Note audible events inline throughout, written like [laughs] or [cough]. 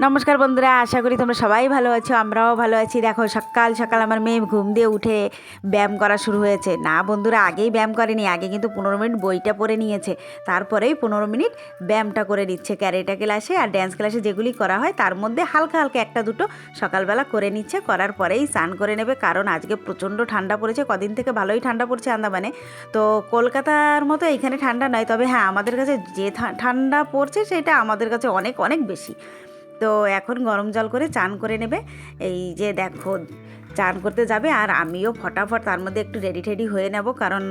নমস্কার বন্ধুরা, আশা করি তোমরা সবাই ভালো আছো, আমরাও ভালো আছি। দেখো, সকাল সকাল আমার মেয়ে ঘুম দিয়ে উঠে ব্যায়াম করা শুরু হয়েছে। না বন্ধুরা, আগেই ব্যায়াম করেনি, আগে কিন্তু পনেরো মিনিট বইটা পড়ে নিয়েছে। তারপরেই পনেরো মিনিট ব্যায়ামটা করে নিচ্ছে, ক্যারেটা ক্লাসে আর ড্যান্স ক্লাসে যেগুলি করা হয়, তার মধ্যে হালকা হালকা একটা দুটো সকালবেলা করে নিচ্ছে, করার পরেই স্নান করে নেবে। কারণ আজকে প্রচণ্ড ঠান্ডা পড়েছে, কদিন থেকে ভালোই ঠান্ডা পড়ছে আন্দামানে। তো কলকাতার মতো এখানে ঠান্ডা নয়, তবে হ্যাঁ আমাদের কাছে যে ঠান্ডা পড়ছে, সেটা আমাদের কাছে অনেক অনেক বেশি। তো এখন গরম জল করে চান করে নেবে। এই যে দেখো, চান করতে যাবে আর আমিও ফটাফট তার মধ্যে একটু রেডি টেডি হয়ে নেব কারণ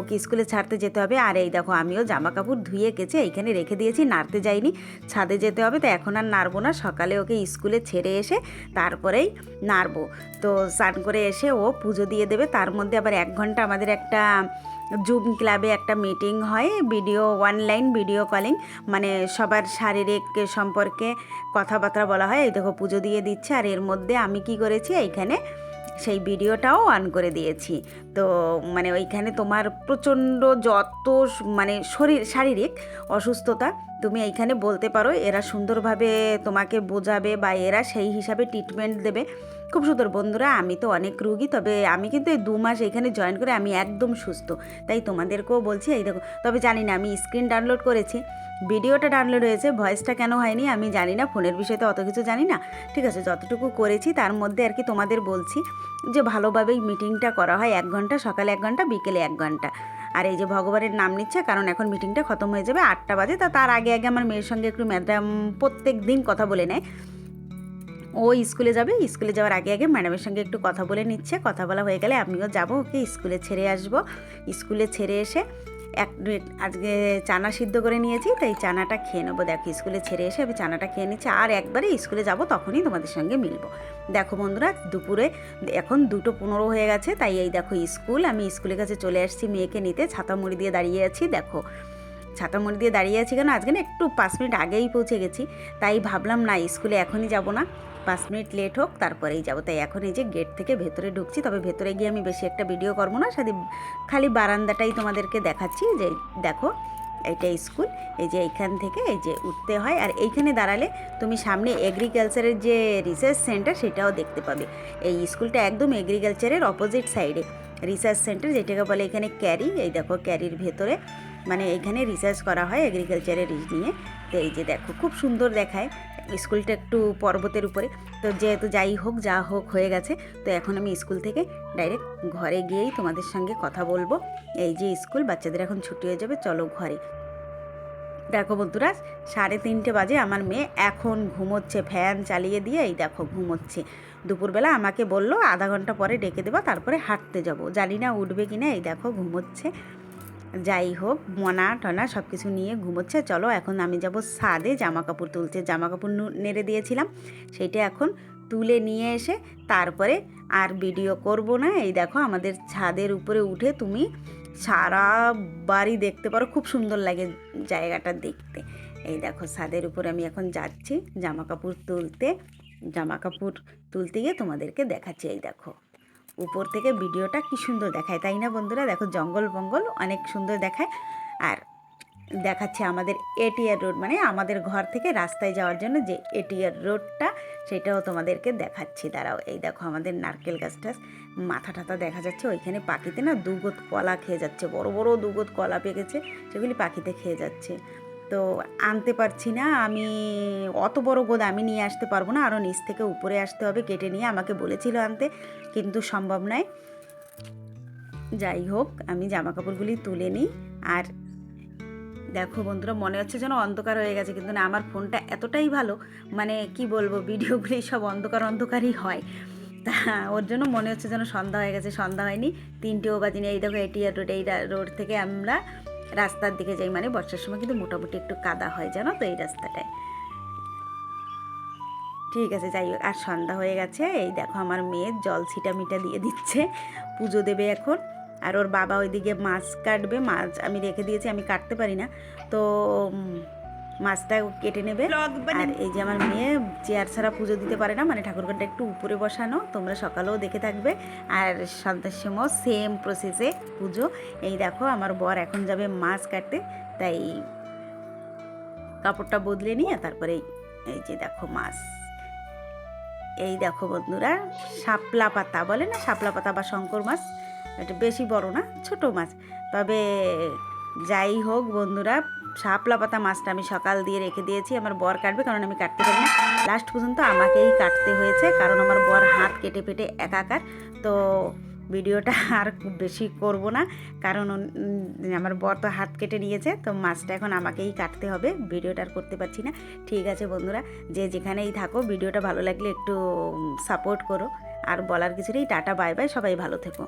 ওকে স্কুলে ছাড়তে যেতে হবে। আর এই দেখো, আমিও জামা কাপড় ধুয়ে কেচে এইখানে রেখে দিয়েছি, নাড়তে যাইনি, ছাদে যেতে হবে। তো এখন আর নাড়বো না, সকালে ওকে স্কুলে ছেড়ে এসে তারপরেই নাড়বো। তো স্নান করে এসে ও পুজো দিয়ে দেবে। তার মধ্যে আবার এক ঘণ্টা আমাদের একটা জুম ক্লাবে একটা মিটিং হয়, ভিডিও অনলাইন ভিডিও কলিং মানে সবার শারীরিক সম্পর্কে কথাবার্তা বলা হয়। এই দেখো, পুজো দিয়ে দিচ্ছে, আর এর মধ্যে আমি কি করেছি, এইখানে সেই ভিডিওটাও অন করে দিয়েছি। তো মানে ওইখানে তোমার প্রচণ্ড যত মানে শরীর, শারীরিক অসুস্থতা তুমি এইখানে বলতে পারো, এরা সুন্দরভাবে তোমাকে বোঝাবে বা এরা সেই হিসাবে ট্রিটমেন্ট দেবে। খুব সুন্দর বন্ধুরা, আমি তো অনেক রুগী, তবে আমি কিন্তু এই দু মাস এখানে জয়েন করে আমি একদম সুস্থ। তাই তোমাদেরকেও বলছি, এই দেখো, তবে জানি না, আমি স্ক্রিন ডাউনলোড করেছি, ভিডিওটা ডাউনলোড হয়েছে ভয়েসটা কেন হয়নি আমি জানি না, ফোনের বিষয়ে তো অত কিছু জানি না। ঠিক আছে, যতটুকু করেছি তার মধ্যে আর কি তোমাদের বলছি যে ভালোভাবেই মিটিংটা করা হয়, এক ঘণ্টা, সকালে এক ঘণ্টা, বিকেলে এক ঘণ্টা। আর এই যে ভগবানের নাম নিচ্ছে, কারণ এখন মিটিংটা খতম হয়ে যাবে আটটা বাজে, তা তার আগে আগে আমার মেয়ের সঙ্গে একটু ম্যাডাম প্রত্যেক দিন কথা বলে নেয়। ও স্কুলে যাবে, স্কুলে যাওয়ার আগে আগে ম্যাডামের সঙ্গে একটু কথা বলে নিচ্ছে, কথা বলা হয়ে গেলে আমিও যাব, ওকে স্কুলে ছেড়ে আসব। স্কুলে ছেড়ে এসে এক আজকে চানা সিদ্ধ করে নিয়েছি, তাই চানাটা খেয়ে নেব। দেখো, স্কুলে ছেড়ে এসে আমি চানাটা খেয়ে নিচ্ছি, আর একবারে স্কুলে যাব তখনই তোমাদের সঙ্গে মিলবো। দেখো বন্ধুরা, দুপুরে এখন দুটো পনেরো হয়ে গেছে, তাই এই দেখো স্কুল, আমি স্কুলের কাছে চলে আসছি মেয়েকে নিতে, ছাতা মুড়ি দিয়ে দাঁড়িয়ে আছি, দেখো। ছাতা মুড়ি দিয়ে দাঁড়িয়ে আছি কেন? আজকে না একটু পাঁচ মিনিট আগেই পৌঁছে গেছি, তাই ভাবলাম না, স্কুলে এখনই যাব না। পাঁচ মিনিট লেট হোক, তারপরেই যাব। তাই এখন এই যে গেট থেকে ভেতরে ঢুকছি, তবে ভেতরে গিয়ে আমি বেশি একটা ভিডিও করব না। সাথে খালি বারান্দাটাই তোমাদেরকে দেখাচ্ছি যে, দেখো, এটা স্কুল এই যে এইখান থেকে এই যে উঠতে হয়। আর এইখানে দাঁড়ালে তুমি সামনে এগ্রিকালচারের যে রিসার্চ সেন্টার সেটাও দেখতে পাবে। এই স্কুলটা একদম এগ্রিকালচারের অপোজিট সাইডে রিসার্চ সেন্টার যেটাকে বলে এখানে ক্যারি এই দেখো ক্যারির ভেতরে। মানে এখানে রিসার্চ করা হয় এগ্রিকালচারের নিয়ে। তো এই যে দেখো, খুব সুন্দর দেখায়। স্কুলটা একটু পর্বতের উপরে। তো যেহেতু যাই হোক, যা হোক হয়ে গেছে, তো এখন আমি স্কুল থেকে ডাইরেক্ট ঘরে গিয়েই তোমাদের সঙ্গে কথা বলব। এই যে স্কুল, বাচ্চাদের এখন ছুটি হয়ে যাবে, চলো ঘরে। দেখো বন্ধুরা, সাড়ে তিনটে বাজে, আমার মেয়ে এখন ঘুমোচ্ছে, ফ্যান চালিয়ে দিয়ে এই দেখো ঘুমোচ্ছে। দুপুরবেলা আমাকে বলল, আধা ঘণ্টা পরে ডেকে দেবো, তারপরে হাঁটতে যাব। জানি না উঠবে কি না এই দেখো ঘুমোচ্ছে। যাই হোক, মনা টনা সব কিছু নিয়ে ঘুমোচ্ছে। চলো এখন আমি যাব ছাদে। জামা কাপড় তুলতে জামা কাপড় নেড়ে দিয়েছিলাম। সেইটা এখন তুলে নিয়ে এসে তারপরে আর ভিডিও করব না। এই দেখো আমাদের ছাদের উপরে উঠে তুমি সারা বাড়ি দেখতে পারো। খুব সুন্দর লাগে জায়গাটা দেখতে। এই দেখো ছাদের উপরে আমি এখন যাচ্ছি জামা কাপড় তুলতে। জামা কাপড় তুলতে গিয়ে তোমাদেরকে দেখাচ্ছি। এই দেখো। উপর থেকে ভিডিওটা কি সুন্দর দেখায়, তাই না বন্ধুরা? দেখো, জঙ্গল বঙ্গল অনেক সুন্দর দেখায়। আর দেখাচ্ছে আমাদের এটিআর রোড মানে আমাদের ঘর থেকে রাস্তায় যাওয়ার জন্য যে এটিআর রোডটা সেটাও তোমাদেরকে দেখাচ্ছি। দাঁড়াও, এই দেখো আমাদের নারকেল গাছটা, মাথা টাথা দেখা যাচ্ছে। ওইখানে পাখিতে না দুগত কলা খেয়ে যাচ্ছে, বড় বড় দুগত কলা পেকেছে, সেগুলি পাখিতে খেয়ে যাচ্ছে। তো আনতে পারছি না। আমি অত বড় গোদ আমি নিয়ে আসতে পারব না। আরও নিচ থেকে উপরে আসতে হবে, কেটে নিয়ে আমাকে বলেছিল আনতে, কিন্তু সম্ভব নয়। যাই হোক, আমি জামা কাপড়গুলি তুলে নিই। আর দেখো বন্ধুরা, মনে হচ্ছে যেন অন্ধকার হয়ে গেছে, কিন্তু না, আমার ফোনটা এতটাই ভালো মানে কি বলব, ভিডিওগুলি সব অন্ধকার অন্ধকারই হয়। তা ওর জন্য মনে হচ্ছে যেন সন্ধ্যা হয়ে গেছে, সন্ধ্যা হয়নি। তিনটেও বাজিনি, এই দেখো এটিআর রোড এই রোড থেকে আমরা রাস্তার দিকে যাই মানে বর্ষার সময় কিন্তু মোটামুটি একটু কাদা হয়, জানো তো এই রাস্তাটায়। ঠিক আছে, যাই হোক, আর সন্ধ্যা হয়ে গেছে। এই দেখো আমার মেয়ের জল ছিটা মিটা দিয়ে দিচ্ছে, পুজো দেবে এখন। আর ওর বাবা ওইদিকে মাছ কাটবে, মাছ আমি রেখে দিয়েছি, আমি কাটতে পারি না। তো মাছটা কেটে নেবে। আর এই যে আমার মেয়ে চেয়ার ছাড়া পুজো দিতে পারে না মানে ঠাকুরঘরটা একটু উপরে বসানো তোমরা সকালেও দেখে থাকবে। আর সন্ধ্যার সময় সেম প্রসেসে পুজো। এই দেখো আমার বর এখন যাবে মাছ কাটতে তাই কাপড়টা বদলে নিয়ে তারপরে এই যে দেখো মাছ। এই দেখো বন্ধুরা শাপলা পাতা বলে না শাপলা পাতা বা শঙ্কর মাছ? এটা বেশি বড় না ছোট মাছ। তবে যাই হোক বন্ধুরা শাপলা পাতা মাছটা আমি সকাল দিয়ে রেখে দিয়েছি, আমার বর কাটবে, কারণ আমি কাটতে পারি না। লাস্ট পর্যন্ত আমাকেই কাটতে হয়েছে, কারণ আমার বর হাত কেটে পেটে একাকার। তো ভিডিওটা [laughs] আর বেশি করব না, কারণ আমার বর তো হাত কেটে নিয়েছে, তো মাছটা এখন আমাকেই কাটতে হবে, ভিডিওটা আর করতে পারছি না। ঠিক আছে বন্ধুরা, যে যেখানেই থাকো, ভিডিওটা ভালো লাগলে একটু সাপোর্ট করো। আর বলার কিছু নেই, টাটা বাই বাই সবাই ভালো থেকো।